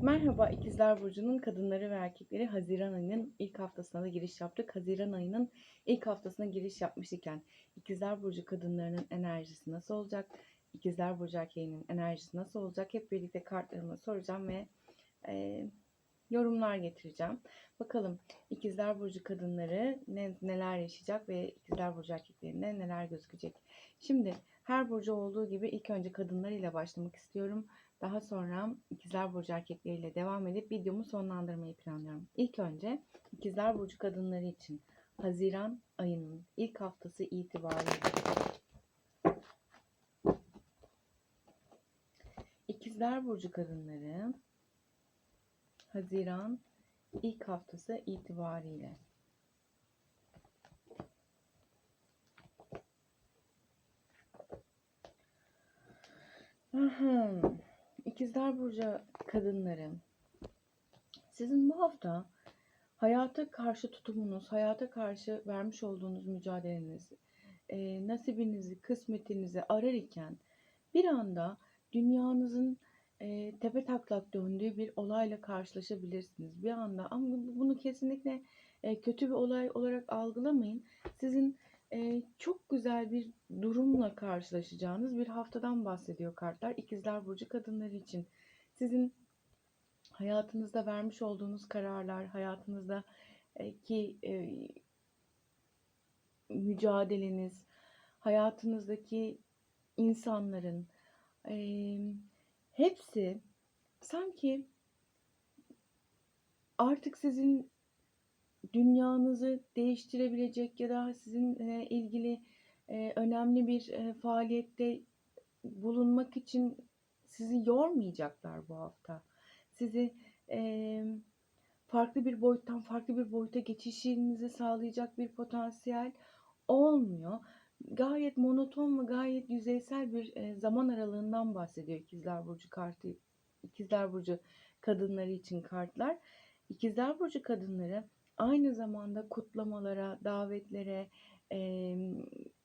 Merhaba İkizler Burcu'nun kadınları ve erkekleri Haziran ayının ilk haftasına da giriş yaptık. Haziran ayının ilk haftasına giriş yapmış iken İkizler Burcu kadınlarının enerjisi nasıl olacak? İkizler Burcu erkeğinin enerjisi nasıl olacak? Hep birlikte kartlarımı soracağım ve e, yorumlar getireceğim. Bakalım İkizler Burcu kadınları ne, neler yaşayacak ve İkizler Burcu erkeklerinde neler gözükecek? Şimdi her burcu olduğu gibi ilk önce kadınlarıyla başlamak istiyorum. Daha sonra İkizler Burcu erkekleriyle devam edip videomu sonlandırmayı planlıyorum. İlk önce İkizler Burcu kadınları için Haziran ayının ilk haftası itibariyle İkizler Burcu kadınları Haziran ilk haftası itibariyle Aha. İkizler Burcu kadınları. Sizin bu hafta hayata karşı tutumunuz, hayata karşı vermiş olduğunuz mücadeleniz, e, nasibinizi, kısmetinizi arar iken bir anda dünyanızın e, tepe taklak döndüğü bir olayla karşılaşabilirsiniz. Bir anda ama bunu kesinlikle e, kötü bir olay olarak algılamayın. Sizin e, çok güzel bir durumla karşılaşacağınız bir haftadan bahsediyor kartlar. İkizler Burcu kadınları için. Sizin hayatınızda vermiş olduğunuz kararlar, hayatınızda ki e, mücadeleniz, hayatınızdaki insanların e, hepsi sanki artık sizin dünyanızı değiştirebilecek ya da sizinle ilgili e, önemli bir e, faaliyette bulunmak için sizi yormayacaklar bu hafta. Sizi e, farklı bir boyuttan farklı bir boyuta geçişinizi sağlayacak bir potansiyel olmuyor. Gayet monoton ve gayet yüzeysel bir zaman aralığından bahsediyor İkizler Burcu kartı. İkizler Burcu kadınları için kartlar. İkizler Burcu kadınları aynı zamanda kutlamalara, davetlere, e,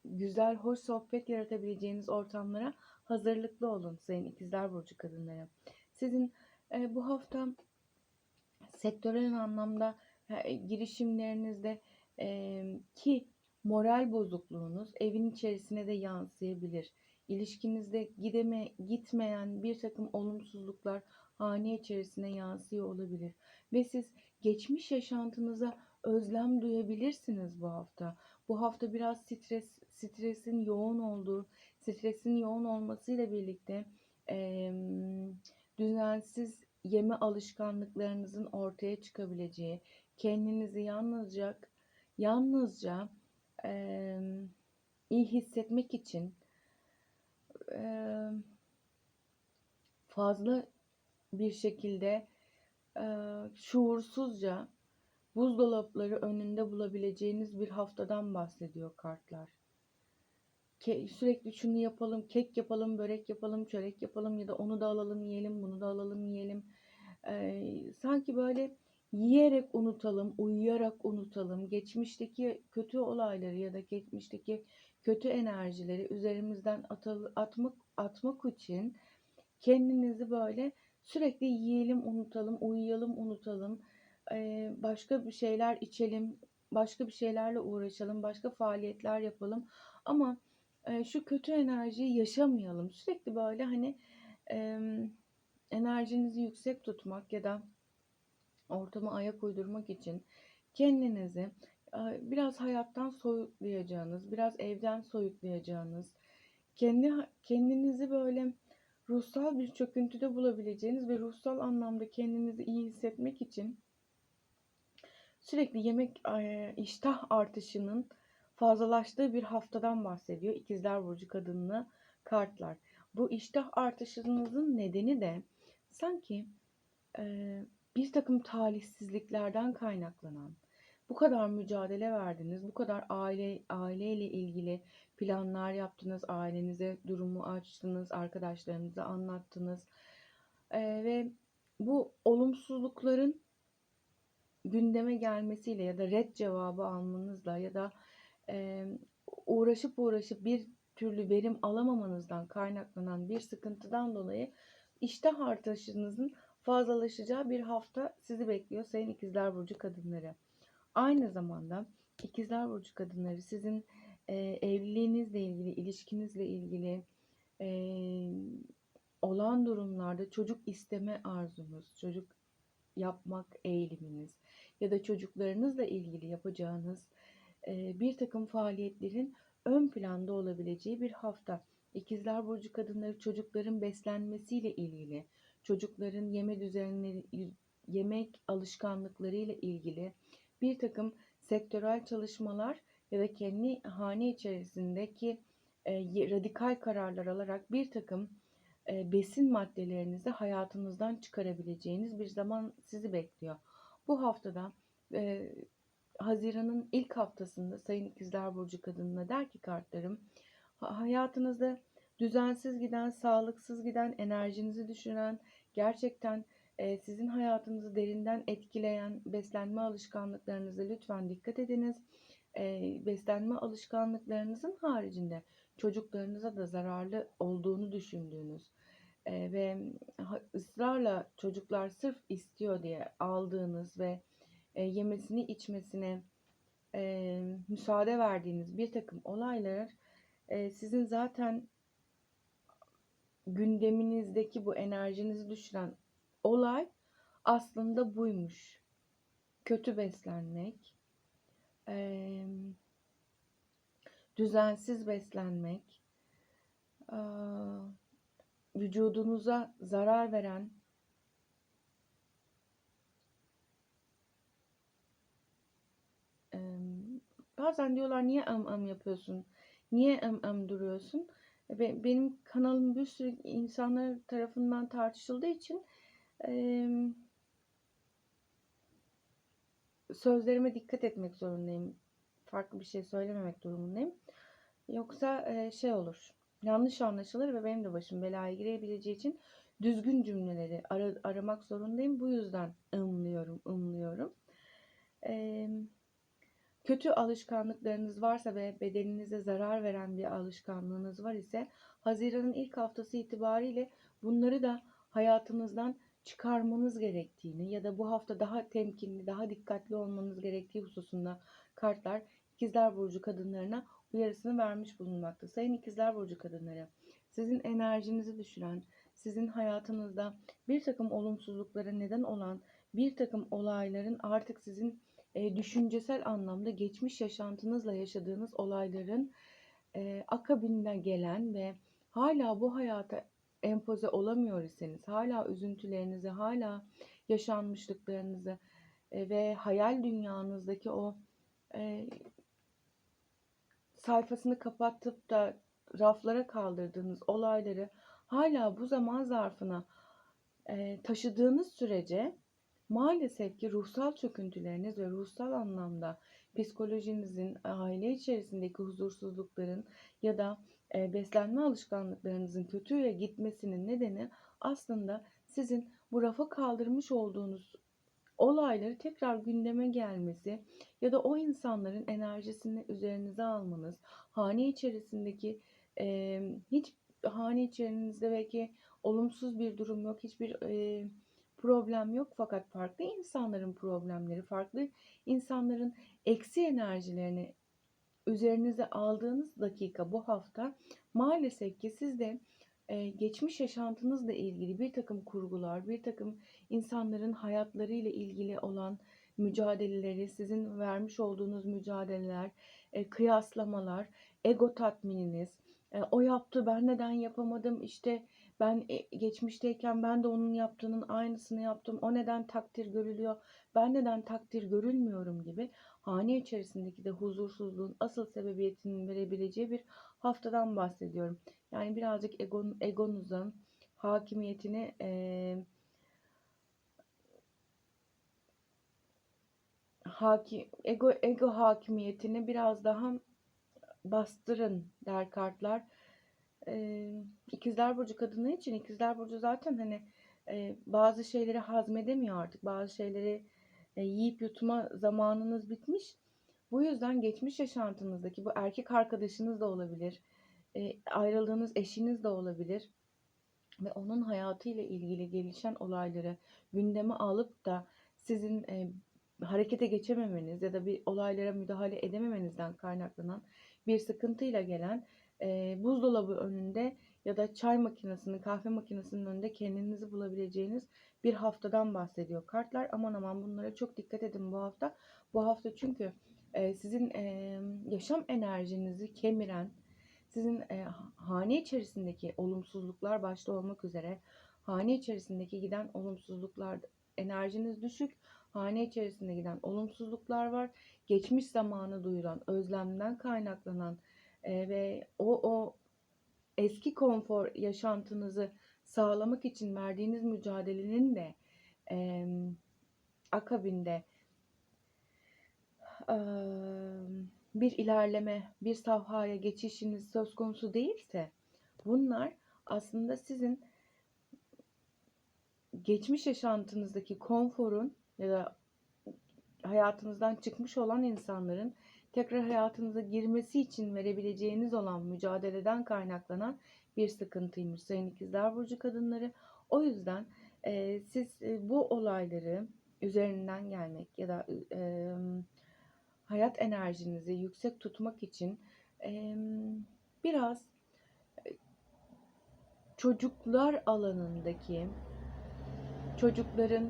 güzel, hoş sohbet yaratabileceğiniz ortamlara hazırlıklı olun Sayın İkizler Burcu kadınları. Sizin e, bu hafta sektörel anlamda e, girişimlerinizde e, ki moral bozukluğunuz evin içerisine de yansıyabilir. İlişkinizde gideme, gitmeyen bir takım olumsuzluklar hane içerisine yansıyor olabilir. Ve siz geçmiş yaşantınıza özlem duyabilirsiniz bu hafta. Bu hafta biraz stres, stresin yoğun olduğu, stresin yoğun olmasıyla birlikte e, düzensiz yeme alışkanlıklarınızın ortaya çıkabileceği, kendinizi yalnızca yalnızca e, iyi hissetmek için e, fazla bir şekilde şuursuzca buzdolapları önünde bulabileceğiniz bir haftadan bahsediyor kartlar. Ke sürekli şunu yapalım, kek yapalım, börek yapalım, çörek yapalım ya da onu da alalım yiyelim, bunu da alalım yiyelim. Ee, sanki böyle yiyerek unutalım, uyuyarak unutalım. Geçmişteki kötü olayları ya da geçmişteki kötü enerjileri üzerimizden atmak, atmak için kendinizi böyle sürekli yiyelim, unutalım, uyuyalım, unutalım. Başka bir şeyler içelim, başka bir şeylerle uğraşalım, başka faaliyetler yapalım. Ama şu kötü enerjiyi yaşamayalım. Sürekli böyle hani enerjinizi yüksek tutmak ya da ortama ayak uydurmak için kendinizi biraz hayattan soyutlayacağınız, biraz evden soyutlayacağınız, kendi kendinizi böyle ruhsal bir çöküntüde bulabileceğiniz ve ruhsal anlamda kendinizi iyi hissetmek için sürekli yemek e, iştah artışının fazlalaştığı bir haftadan bahsediyor İkizler Burcu kadınlı kartlar. Bu iştah artışınızın nedeni de sanki e, bir takım talihsizliklerden kaynaklanan, bu kadar mücadele verdiniz, bu kadar aile aileyle ilgili planlar yaptınız, ailenize durumu açtınız, arkadaşlarınıza anlattınız e, ve bu olumsuzlukların gündeme gelmesiyle ya da red cevabı almanızla ya da e, uğraşıp uğraşıp bir türlü verim alamamanızdan kaynaklanan bir sıkıntıdan dolayı iştah artışınızın fazlalaşacağı bir hafta sizi bekliyor Sayın İkizler Burcu kadınları. Aynı zamanda İkizler Burcu kadınları sizin e, evliliğinizle ilgili, ilişkinizle ilgili e, olan durumlarda çocuk isteme arzunuz, çocuk yapmak eğiliminiz ya da çocuklarınızla ilgili yapacağınız e, bir takım faaliyetlerin ön planda olabileceği bir hafta. İkizler Burcu kadınları çocukların beslenmesiyle ilgili, çocukların yeme düzenleri, yemek alışkanlıklarıyla ilgili bir takım sektörel çalışmalar ya da kendi hane içerisindeki e, radikal kararlar alarak bir takım e, besin maddelerinizi hayatınızdan çıkarabileceğiniz bir zaman sizi bekliyor. Bu haftada e, Haziran'ın ilk haftasında Sayın İkizler Burcu kadınına der ki kartlarım hayatınızda düzensiz giden, sağlıksız giden, enerjinizi düşüren, gerçekten sizin hayatınızı derinden etkileyen beslenme alışkanlıklarınıza lütfen dikkat ediniz. E, beslenme alışkanlıklarınızın haricinde çocuklarınıza da zararlı olduğunu düşündüğünüz e, ve ısrarla çocuklar sırf istiyor diye aldığınız ve e, yemesini içmesine e, müsaade verdiğiniz bir takım olaylar sizin zaten gündeminizdeki bu enerjinizi düşüren olay aslında buymuş. Kötü beslenmek, e, düzensiz beslenmek, e, vücudunuza zarar veren bazen diyorlar niye am am yapıyorsun? Niye am am duruyorsun? Benim kanalım bir sürü insanlar tarafından tartışıldığı için e, sözlerime dikkat etmek zorundayım. Farklı bir şey söylememek durumundayım. Yoksa e, şey olur. Yanlış anlaşılır ve benim de başım belaya girebileceği için düzgün cümleleri ar aramak zorundayım. Bu yüzden ımlıyorum, ımlıyorum. Eee Kötü alışkanlıklarınız varsa ve bedeninize zarar veren bir alışkanlığınız var ise Haziran'ın ilk haftası itibariyle bunları da hayatınızdan çıkarmanız gerektiğini ya da bu hafta daha temkinli, daha dikkatli olmanız gerektiği hususunda kartlar İkizler Burcu kadınlarına uyarısını vermiş bulunmakta. Sayın İkizler Burcu kadınları, sizin enerjinizi düşüren, sizin hayatınızda bir takım olumsuzluklara neden olan bir takım olayların artık sizin e, düşüncesel anlamda geçmiş yaşantınızla yaşadığınız olayların e, akabinde gelen ve hala bu hayata empoze olamıyor iseniz, hala üzüntülerinizi, hala yaşanmışlıklarınızı e, ve hayal dünyanızdaki o e, sayfasını kapatıp da raflara kaldırdığınız olayları hala bu zaman zarfına e, taşıdığınız sürece Maalesef ki ruhsal çöküntüleriniz ve ruhsal anlamda psikolojinizin, aile içerisindeki huzursuzlukların ya da beslenme alışkanlıklarınızın kötüye gitmesinin nedeni aslında sizin bu rafa kaldırmış olduğunuz olayları tekrar gündeme gelmesi ya da o insanların enerjisini üzerinize almanız, hane içerisindeki e, hiç hane içerinizde belki olumsuz bir durum yok, hiçbir e, problem yok fakat farklı insanların problemleri, farklı insanların eksi enerjilerini üzerinize aldığınız dakika bu hafta maalesef ki siz de e, geçmiş yaşantınızla ilgili bir takım kurgular, bir takım insanların hayatlarıyla ilgili olan mücadeleleri, sizin vermiş olduğunuz mücadeleler, e, kıyaslamalar, ego tatmininiz, e, o yaptı ben neden yapamadım işte ben e, geçmişteyken ben de onun yaptığının aynısını yaptım. O neden takdir görülüyor? Ben neden takdir görülmüyorum gibi hane içerisindeki de huzursuzluğun asıl sebebiyetinin verebileceği bir haftadan bahsediyorum. Yani birazcık egon, egonuzun hakimiyetini e, haki, ego, ego hakimiyetini biraz daha bastırın der kartlar e, ikizler burcu kadını için ikizler burcu zaten hani e, bazı şeyleri hazmedemiyor artık. Bazı şeyleri e, yiyip yutma zamanınız bitmiş. Bu yüzden geçmiş yaşantınızdaki bu erkek arkadaşınız da olabilir. E, ayrıldığınız eşiniz de olabilir. ve onun hayatıyla ilgili gelişen olayları gündeme alıp da sizin e, harekete geçememeniz ya da bir olaylara müdahale edememenizden kaynaklanan bir sıkıntıyla gelen e, buzdolabı önünde ya da çay makinesinin, kahve makinesinin önünde kendinizi bulabileceğiniz bir haftadan bahsediyor kartlar. Aman aman bunlara çok dikkat edin bu hafta. Bu hafta çünkü e, sizin e, yaşam enerjinizi kemiren, sizin e, hane içerisindeki olumsuzluklar başta olmak üzere hane içerisindeki giden olumsuzluklar enerjiniz düşük. Hane içerisinde giden olumsuzluklar var. Geçmiş zamanı duyulan, özlemden kaynaklanan ve o o eski konfor yaşantınızı sağlamak için verdiğiniz mücadelenin de e, akabinde e, bir ilerleme, bir safhaya geçişiniz söz konusu değilse bunlar aslında sizin geçmiş yaşantınızdaki konforun ya da hayatınızdan çıkmış olan insanların tekrar hayatınıza girmesi için verebileceğiniz olan mücadeleden kaynaklanan bir sıkıntıymış Sayın İkizler Burcu kadınları. O yüzden e, siz e, bu olayları üzerinden gelmek ya da e, hayat enerjinizi yüksek tutmak için e, biraz çocuklar alanındaki çocukların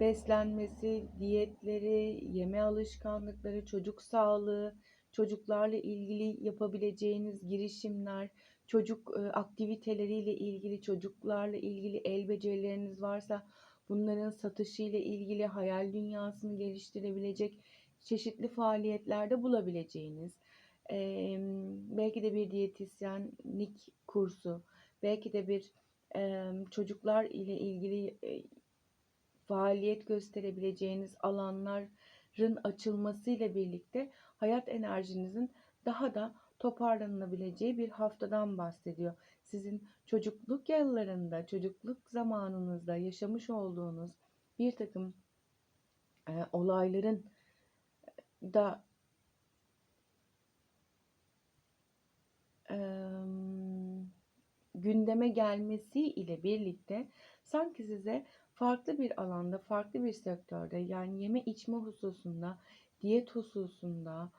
beslenmesi, diyetleri, yeme alışkanlıkları, çocuk sağlığı, çocuklarla ilgili yapabileceğiniz girişimler, çocuk aktiviteleriyle ilgili, çocuklarla ilgili el becerileriniz varsa bunların satışı ile ilgili hayal dünyasını geliştirebilecek çeşitli faaliyetlerde bulabileceğiniz, e, belki de bir diyetisyenlik kursu, belki de bir e, çocuklar ile ilgili e, faaliyet gösterebileceğiniz alanların açılmasıyla birlikte hayat enerjinizin daha da toparlanabileceği bir haftadan bahsediyor. Sizin çocukluk yıllarında, çocukluk zamanınızda yaşamış olduğunuz bir takım e, olayların da e, gündeme gelmesi ile birlikte sanki size farklı bir alanda, farklı bir sektörde yani yeme içme hususunda, diyet hususunda,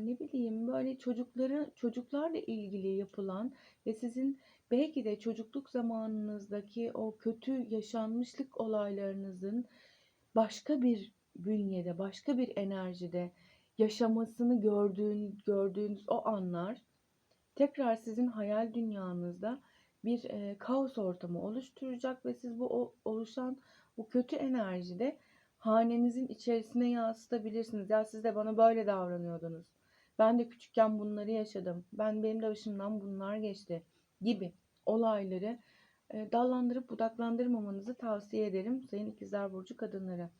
ne bileyim böyle çocukları çocuklarla ilgili yapılan ve sizin belki de çocukluk zamanınızdaki o kötü yaşanmışlık olaylarınızın başka bir bünyede, başka bir enerjide yaşamasını gördüğün, gördüğünüz o anlar tekrar sizin hayal dünyanızda bir e, kaos ortamı oluşturacak ve siz bu o, oluşan bu kötü enerjide hanenizin içerisine yansıtabilirsiniz. Ya siz de bana böyle davranıyordunuz. Ben de küçükken bunları yaşadım. Ben benim de başımdan bunlar geçti gibi olayları e, dallandırıp budaklandırmamanızı tavsiye ederim Sayın İkizler Burcu kadınları.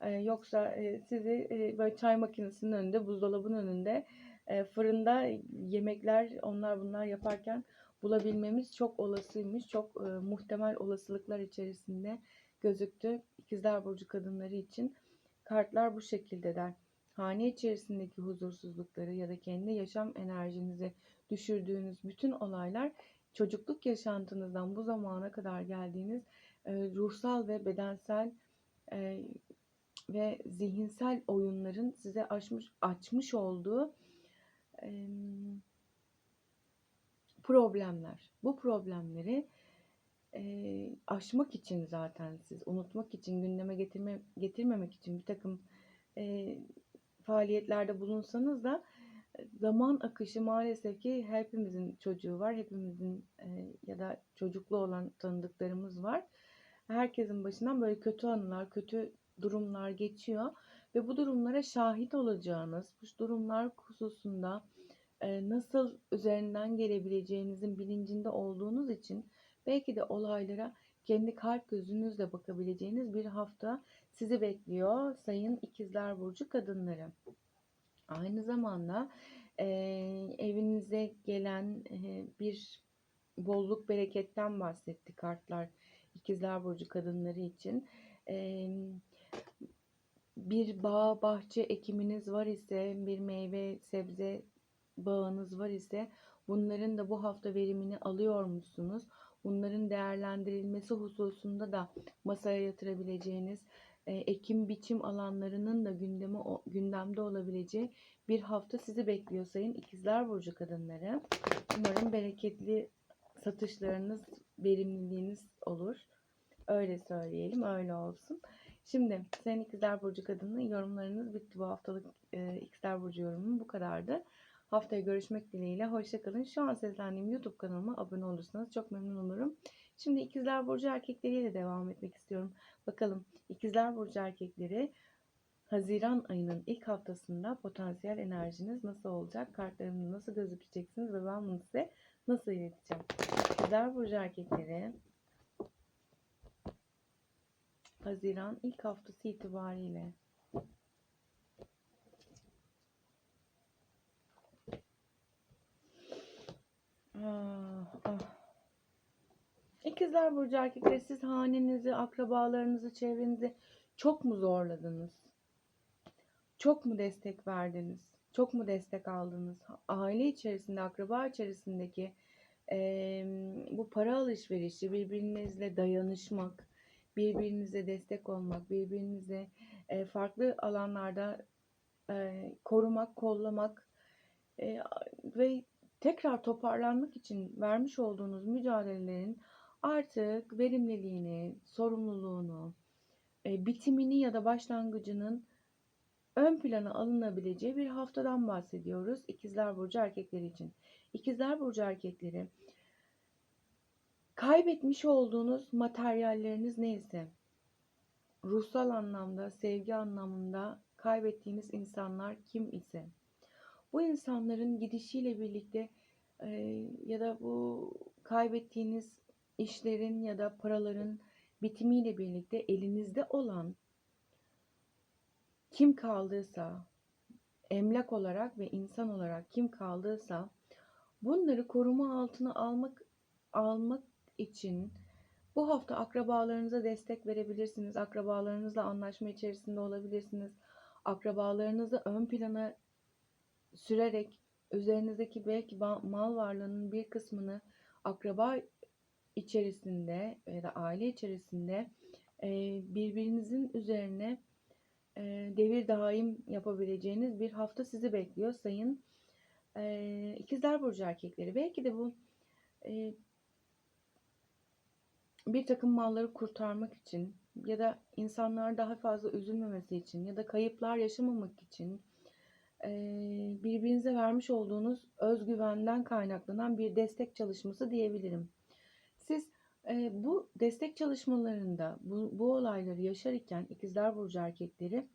E, yoksa e, sizi e, böyle çay makinesinin önünde, buzdolabının önünde, e, fırında yemekler onlar bunlar yaparken bulabilmemiz çok olasıymış. Çok e, muhtemel olasılıklar içerisinde gözüktü. İkizler Burcu kadınları için kartlar bu şekilde der. Hane içerisindeki huzursuzlukları ya da kendi yaşam enerjinizi düşürdüğünüz bütün olaylar çocukluk yaşantınızdan bu zamana kadar geldiğiniz e, ruhsal ve bedensel e, ve zihinsel oyunların size açmış açmış olduğu e, problemler. Bu problemleri e, aşmak için zaten siz unutmak için gündeme getirme, getirmemek için bir takım e, faaliyetlerde bulunsanız da zaman akışı maalesef ki hepimizin çocuğu var. Hepimizin e, ya da çocuklu olan tanıdıklarımız var. Herkesin başından böyle kötü anılar, kötü durumlar geçiyor ve bu durumlara şahit olacağınız, bu durumlar hususunda nasıl üzerinden gelebileceğinizin bilincinde olduğunuz için belki de olaylara kendi kalp gözünüzle bakabileceğiniz bir hafta sizi bekliyor sayın ikizler burcu kadınları. Aynı zamanda e, evinize gelen e, bir bolluk bereketten bahsetti kartlar ikizler burcu kadınları için. E, bir bağ bahçe ekiminiz var ise bir meyve sebze bağınız var ise bunların da bu hafta verimini alıyor musunuz? Bunların değerlendirilmesi hususunda da masaya yatırabileceğiniz, e, ekim biçim alanlarının da gündeme gündemde olabileceği bir hafta sizi bekliyor sayın ikizler burcu kadınları. Umarım bereketli satışlarınız, verimliliğiniz olur. Öyle söyleyelim, öyle olsun. Şimdi sayın ikizler burcu kadının yorumlarınız bitti bu haftalık e, ikizler burcu yorumum bu kadardı. Haftaya görüşmek dileğiyle. Hoşçakalın. Şu an seslendiğim YouTube kanalıma abone olursanız çok memnun olurum. Şimdi ikizler burcu erkekleriyle devam etmek istiyorum. Bakalım ikizler burcu erkekleri Haziran ayının ilk haftasında potansiyel enerjiniz nasıl olacak? Kartlarımda nasıl gözükeceksiniz ve ben bunu size nasıl ileteceğim? İkizler burcu erkekleri Haziran ilk haftası itibariyle Ah, ah. İkizler Burcu erkekleri siz hanenizi, akrabalarınızı, çevrenizi çok mu zorladınız? Çok mu destek verdiniz? Çok mu destek aldınız? Aile içerisinde, akraba içerisindeki eee, bu para alışverişi, birbirinizle dayanışmak, birbirinize destek olmak, birbirinize eee, farklı alanlarda eee, korumak, kollamak eee, ve tekrar toparlanmak için vermiş olduğunuz mücadelelerin artık verimliliğini, sorumluluğunu, e, bitimini ya da başlangıcının ön plana alınabileceği bir haftadan bahsediyoruz İkizler Burcu erkekleri için. İkizler Burcu erkekleri kaybetmiş olduğunuz materyalleriniz neyse, ruhsal anlamda, sevgi anlamında kaybettiğiniz insanlar kim ise, bu insanların gidişiyle birlikte e, ya da bu kaybettiğiniz işlerin ya da paraların bitimiyle birlikte elinizde olan kim kaldıysa, emlak olarak ve insan olarak kim kaldıysa bunları koruma altına almak almak için bu hafta akrabalarınıza destek verebilirsiniz. Akrabalarınızla anlaşma içerisinde olabilirsiniz. Akrabalarınızı ön plana sürerek üzerinizdeki belki mal varlığının bir kısmını akraba içerisinde ya da aile içerisinde e, birbirinizin üzerine e, devir daim yapabileceğiniz bir hafta sizi bekliyor sayın e, ikizler burcu erkekleri. Belki de bu bir takım malları kurtarmak için ya da insanlar daha fazla üzülmemesi için ya da kayıplar yaşamamak için birbirinize vermiş olduğunuz özgüvenden kaynaklanan bir destek çalışması diyebilirim. Siz e, bu destek çalışmalarında bu, bu olayları yaşarken ikizler burcu erkekleri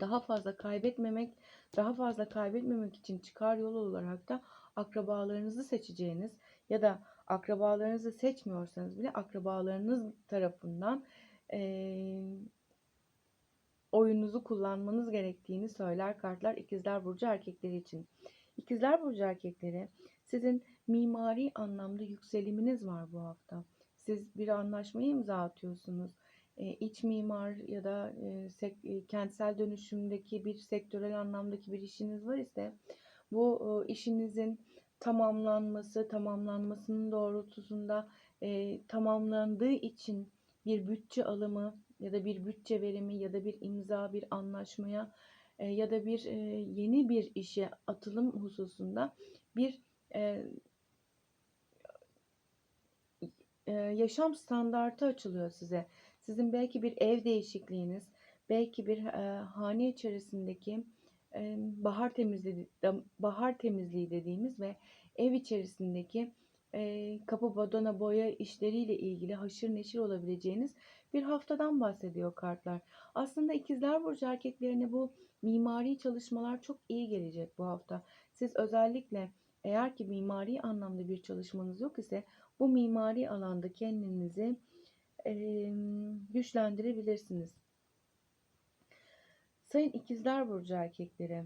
daha fazla kaybetmemek, daha fazla kaybetmemek için çıkar yol olarak da akrabalarınızı seçeceğiniz ya da akrabalarınızı seçmiyorsanız bile akrabalarınız tarafından eee oyunuzu kullanmanız gerektiğini söyler kartlar ikizler burcu erkekleri için. İkizler burcu erkekleri sizin mimari anlamda yükseliminiz var bu hafta. Siz bir anlaşmayı imza atıyorsunuz. E, iç mimar ya da e, sek- e, kentsel dönüşümdeki bir sektörel anlamdaki bir işiniz var ise bu e, işinizin tamamlanması, tamamlanmasının doğrultusunda e, tamamlandığı için bir bütçe alımı ya da bir bütçe verimi ya da bir imza bir anlaşmaya e, ya da bir e, yeni bir işe atılım hususunda bir e, yaşam standartı açılıyor size. Sizin belki bir ev değişikliğiniz, belki bir hane içerisindeki bahar temizliği, bahar temizliği dediğimiz ve ev içerisindeki kapı badana boya işleriyle ilgili haşır neşir olabileceğiniz bir haftadan bahsediyor kartlar. Aslında ikizler burcu erkeklerine bu mimari çalışmalar çok iyi gelecek bu hafta. Siz özellikle eğer ki mimari anlamda bir çalışmanız yok ise bu mimari alanda kendinizi e, güçlendirebilirsiniz. Sayın ikizler burcu erkekleri.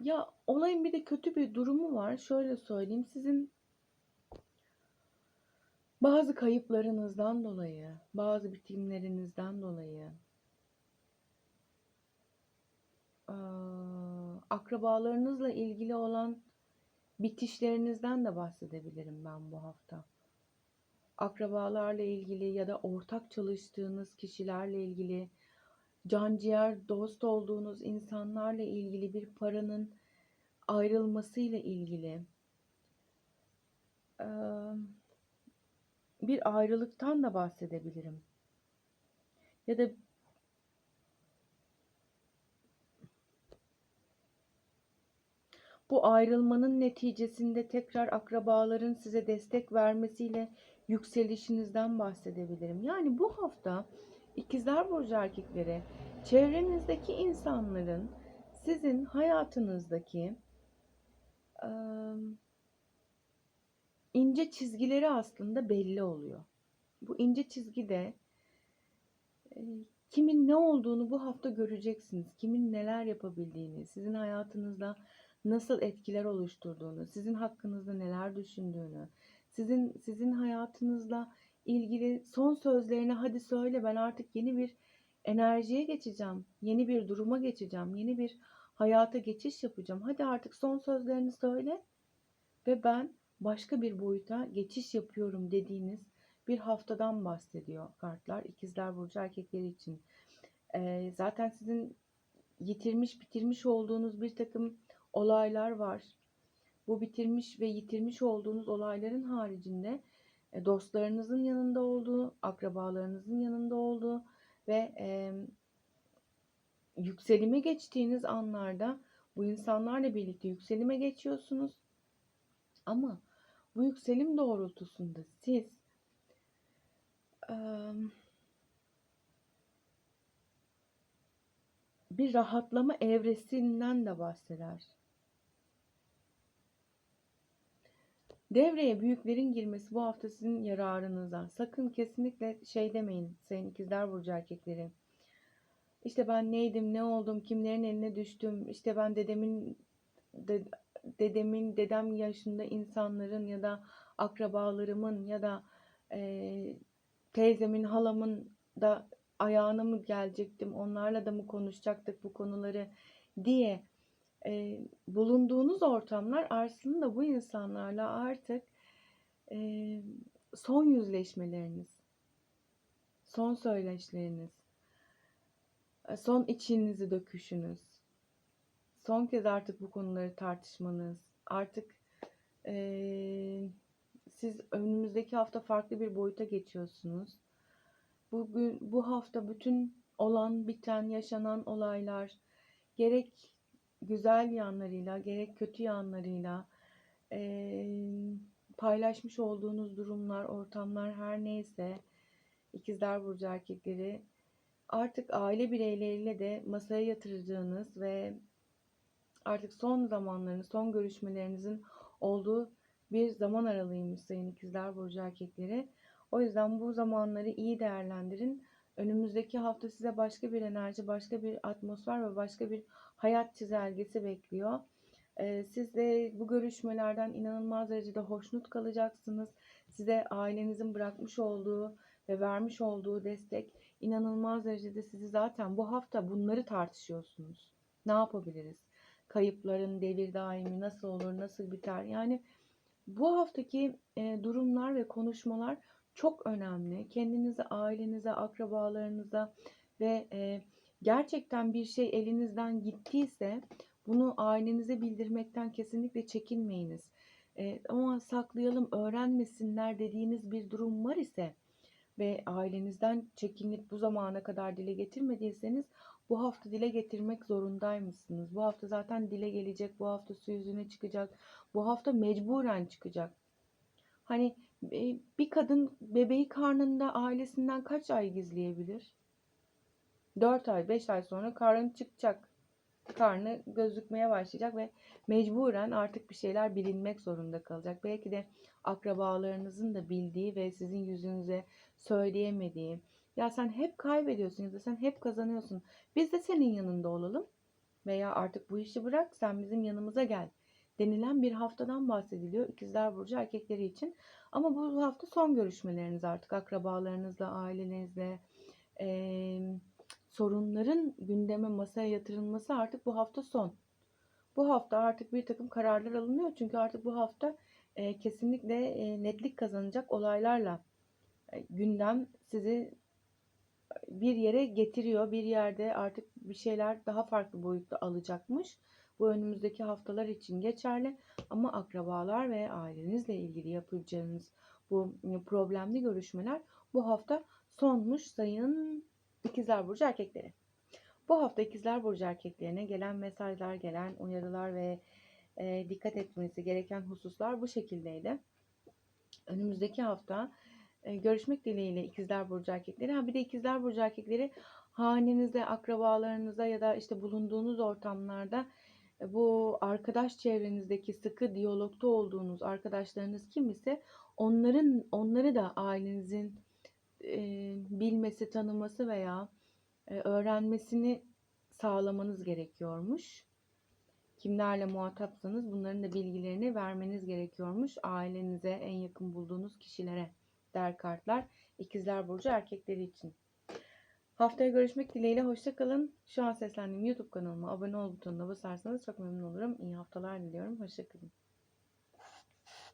Ya olayın bir de kötü bir durumu var. Şöyle söyleyeyim. Sizin bazı kayıplarınızdan dolayı, bazı bitimlerinizden dolayı akrabalarınızla ilgili olan bitişlerinizden de bahsedebilirim ben bu hafta. Akrabalarla ilgili ya da ortak çalıştığınız kişilerle ilgili, canciğer dost olduğunuz insanlarla ilgili bir paranın ayrılmasıyla ilgili bir ayrılıktan da bahsedebilirim. Ya da bu ayrılmanın neticesinde tekrar akrabaların size destek vermesiyle yükselişinizden bahsedebilirim. Yani bu hafta İkizler Burcu erkekleri çevrenizdeki insanların sizin hayatınızdaki eee, ince çizgileri aslında belli oluyor. Bu ince çizgide e, kimin ne olduğunu bu hafta göreceksiniz. Kimin neler yapabildiğini, sizin hayatınızda nasıl etkiler oluşturduğunu, sizin hakkınızda neler düşündüğünü, sizin sizin hayatınızla ilgili son sözlerini hadi söyle ben artık yeni bir enerjiye geçeceğim, yeni bir duruma geçeceğim, yeni bir hayata geçiş yapacağım. Hadi artık son sözlerini söyle ve ben başka bir boyuta geçiş yapıyorum dediğiniz bir haftadan bahsediyor kartlar İkizler Burcu erkekleri için. Ee, zaten sizin yitirmiş bitirmiş olduğunuz bir takım olaylar var. Bu bitirmiş ve yitirmiş olduğunuz olayların haricinde dostlarınızın yanında olduğu, akrabalarınızın yanında olduğu ve e, yükselime geçtiğiniz anlarda bu insanlarla birlikte yükselime geçiyorsunuz. Ama bu yükselim doğrultusunda siz e, bir rahatlama evresinden de bahseder. Devreye büyüklerin girmesi bu hafta sizin yararınıza. Sakın kesinlikle şey demeyin sayın ikizler burcu erkekleri. İşte ben neydim, ne oldum, kimlerin eline düştüm, işte ben dedemin de, dedemin, dedem yaşında insanların ya da akrabalarımın ya da e, teyzemin, halamın da ayağına mı gelecektim, onlarla da mı konuşacaktık bu konuları diye e, bulunduğunuz ortamlar aslında bu insanlarla artık e, son yüzleşmeleriniz, son söyleşleriniz, son içinizi döküşünüz, son kez artık bu konuları tartışmanız, artık e, siz önümüzdeki hafta farklı bir boyuta geçiyorsunuz. Bugün bu hafta bütün olan, biten, yaşanan olaylar gerek güzel yanlarıyla gerek kötü yanlarıyla e, paylaşmış olduğunuz durumlar, ortamlar her neyse ikizler burcu erkekleri artık aile bireyleriyle de masaya yatıracağınız ve artık son zamanlarınız, son görüşmelerinizin olduğu bir zaman aralığıymış sayın ikizler burcu erkekleri. O yüzden bu zamanları iyi değerlendirin. Önümüzdeki hafta size başka bir enerji, başka bir atmosfer ve başka bir hayat çizelgesi bekliyor. Ee, siz de bu görüşmelerden inanılmaz derecede hoşnut kalacaksınız. Size ailenizin bırakmış olduğu ve vermiş olduğu destek inanılmaz derecede sizi zaten bu hafta bunları tartışıyorsunuz. Ne yapabiliriz? Kayıpların devir daimi nasıl olur, nasıl biter? Yani bu haftaki e, durumlar ve konuşmalar çok önemli. Kendinize, ailenize, akrabalarınıza ve e, gerçekten bir şey elinizden gittiyse bunu ailenize bildirmekten kesinlikle çekinmeyiniz. E, ama saklayalım, öğrenmesinler dediğiniz bir durum var ise ve ailenizden çekinip bu zamana kadar dile getirmediyseniz bu hafta dile getirmek zorundaymışsınız. Bu hafta zaten dile gelecek, bu hafta su yüzüne çıkacak, bu hafta mecburen çıkacak. Hani e, bir kadın bebeği karnında ailesinden kaç ay gizleyebilir? 4 ay, 5 ay sonra karnı çıkacak. Karnı gözükmeye başlayacak ve mecburen artık bir şeyler bilinmek zorunda kalacak. Belki de akrabalarınızın da bildiği ve sizin yüzünüze söyleyemediği. Ya sen hep kaybediyorsun ya da sen hep kazanıyorsun. Biz de senin yanında olalım. Veya artık bu işi bırak sen bizim yanımıza gel denilen bir haftadan bahsediliyor İkizler Burcu erkekleri için. Ama bu hafta son görüşmeleriniz artık akrabalarınızla, ailenizle, e, sorunların gündeme masaya yatırılması artık bu hafta son. Bu hafta artık bir takım kararlar alınıyor. Çünkü artık bu hafta e, kesinlikle e, netlik kazanacak olaylarla e, gündem sizi bir yere getiriyor. Bir yerde artık bir şeyler daha farklı boyutta alacakmış. Bu önümüzdeki haftalar için geçerli. Ama akrabalar ve ailenizle ilgili yapacağınız bu problemli görüşmeler bu hafta sonmuş sayın ikizler burcu erkekleri. Bu hafta ikizler burcu erkeklerine gelen mesajlar, gelen uyarılar ve e, dikkat etmesi gereken hususlar bu şekildeydi. Önümüzdeki hafta görüşmek dileğiyle ikizler burcu erkekleri. Ha bir de ikizler burcu erkekleri hanenizde, akrabalarınıza ya da işte bulunduğunuz ortamlarda e, bu arkadaş çevrenizdeki sıkı diyalogta olduğunuz arkadaşlarınız kim ise onların onları da ailenizin e, bilmesi, tanıması veya e, öğrenmesini sağlamanız gerekiyormuş. Kimlerle muhatapsanız bunların da bilgilerini vermeniz gerekiyormuş ailenize, en yakın bulduğunuz kişilere der kartlar. İkizler Burcu erkekleri için. Haftaya görüşmek dileğiyle hoşça kalın. Şu an seslendiğim YouTube kanalıma abone ol butonuna basarsanız çok memnun olurum. İyi haftalar diliyorum. Hoşça kalın.